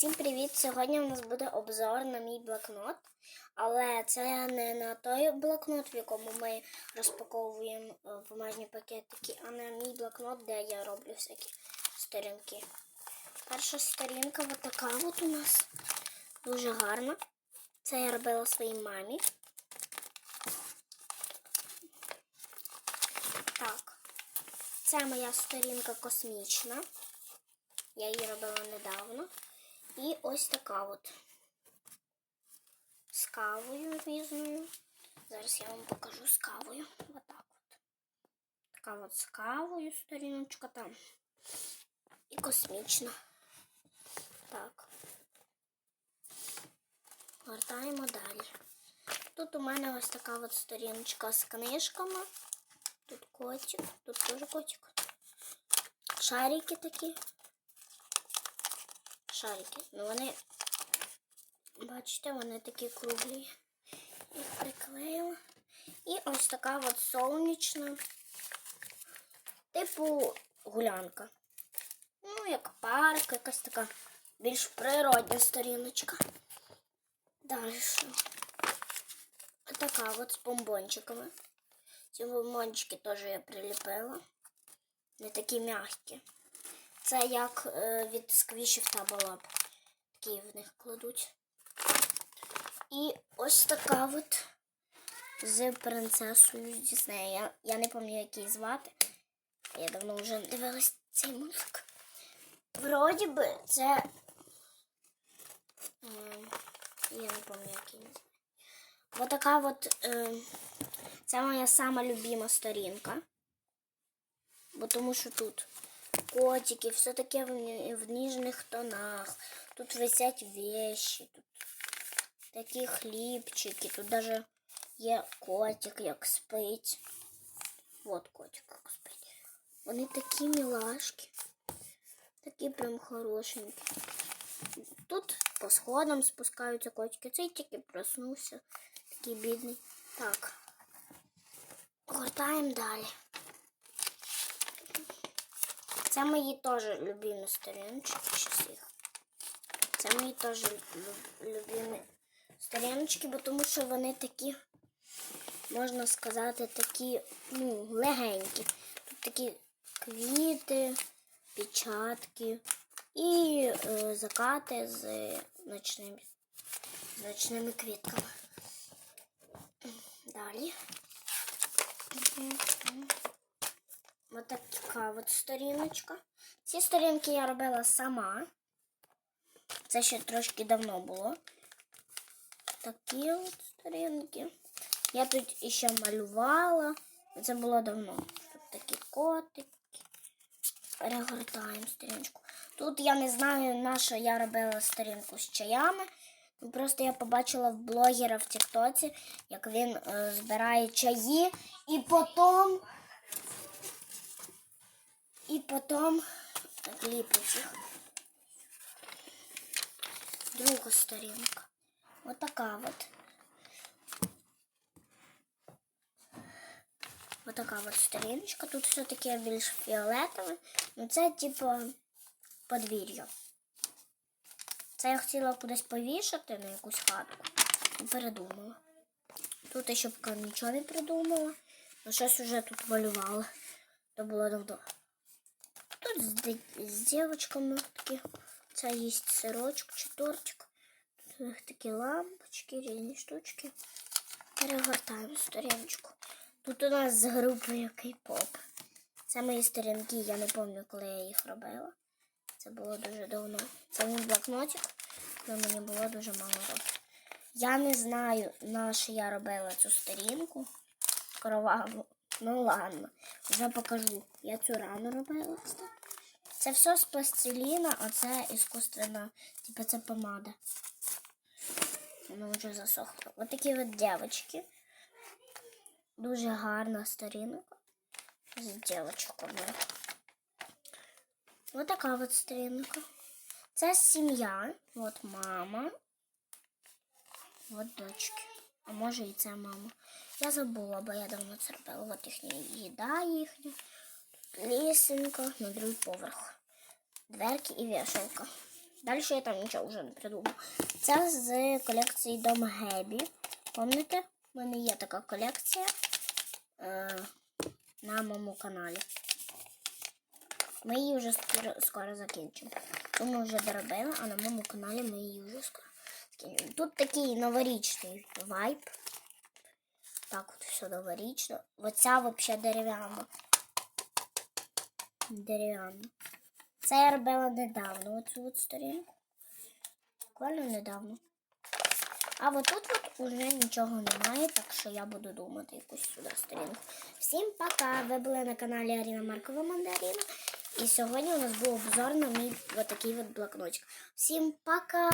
Всім привіт! Сьогодні у нас буде обзор на мій блокнот, але це не на той блокнот, в якому ми розпаковуємо е, бумажні пакетики, а на мій блокнот, де я роблю всякі сторінки. Перша сторінка от така от у нас дуже гарна. Це я робила своїй мамі. Так, це моя сторінка космічна. Я її робила недавно. І ось така от з кавою різною. Зараз я вам покажу з кавою. Отак от. Така от з кавою сторіночка там. І космічна. Так. Гортаємо далі. Тут у мене ось така от сторіночка з книжками. Тут котик, тут теж котик. Шарики такі шарики. Ну вони, бачите, вони такі круглі. Їх приклеїла. І ось така от сонячна, типу гулянка. Ну, як парк, якась така більш природня сторіночка. Далі. Така от з бомбончиками. Ці бомбончики теж я приліпила. Не такі м'які. Це як е, від сквішів та балап. Такі в них кладуть. І ось така от з принцесою Діснея. Я, я не пам'ятаю, як її звати. Я давно вже дивилась цей мультик. Вроді би це. Я не пам'ятаю, як її. Ось така от. Е, це моя сама любима сторінка. Бо тому що тут котики, все таке в, в ніжних тонах. Тут висять вещи, тут такі хлібчики, тут даже є котик, як спить. Вот котик, як спить. Вони такі мілашки. Такі прям хорошенькі. Тут по сходам спускаються котики. Цей тільки проснувся. Такий бідний. Так. Гортаємо далі. Це мої теж любимі сторіночки. Це мої теж любимі сторіночки, бо тому що вони такі, можна сказати, такі, ну, легенькі. Тут такі квіти, печатки і е, закати з ночними, з ночними квітками. Далі. Ось така от сторіночка. Ці сторінки я робила сама. Це ще трошки давно було. Такі от сторінки. Я тут іще малювала. Це було давно. Тут такі котики. Перегортаємо сторіночку. Тут я не знаю, на що я робила сторінку з чаями. Ну, Просто я побачила в блогера в Тіктоці, як він е, збирає чаї і потім і потім ліпить їх. Друга сторінка. Ось така от. Ось така от сторіночка. Тут все таке більш фіолетове. Ну це типу подвір'я. Це я хотіла кудись повішати на якусь хатку. І передумала. Тут я ще поки нічого не придумала. Ну щось вже тут малювала. То було давно. Тут ди- з дівчатками такі. Це є сирочок чи тортик. Тут у них такі лампочки, різні штучки. Перегортаємо сторіночку. Тут у нас з групою кей-поп. Це мої сторінки, я не пам'ятаю, коли я їх робила. Це було дуже давно. Це мій блокнотик, коли мені було дуже мало років. Я не знаю, на що я робила цю сторінку кроваву. Ну ладно, вже покажу. Я цю рану робила. Це все з пластиліна, а це іскусственна, типу це помада. Воно вже засохло. Ось такі от дівчатки. Дуже гарна сторінка з дівчатками. Ось така от сторінка. Це сім'я. От мама. От дочки. А може і це мама. Я забула, бо я давно це робила. От їхня їда їхня. Тут лісенька на другий поверх. Дверки і вішалка. Далі я там нічого вже не придумав. Це з колекції Дом Гебі. Пам'ятаєте? У мене є така колекція е, на моєму каналі. Ми її вже скоро, скоро закінчимо. Ту ми вже доробили, а на моєму каналі ми її вже скоро. Тут такий новорічний вайб. Так от все новорічно. Оця взагалі дерев'яна. Дерев'яна. Це я робила недавно, оцю от сторінку. Буквально недавно. А от тут от уже нічого немає, так що я буду думати якусь сюди сторінку. Всім пока! Ви були на каналі Аріна Маркова Мандаріна. І сьогодні у нас був обзор на мій отакий от блокнотик. Всім пока!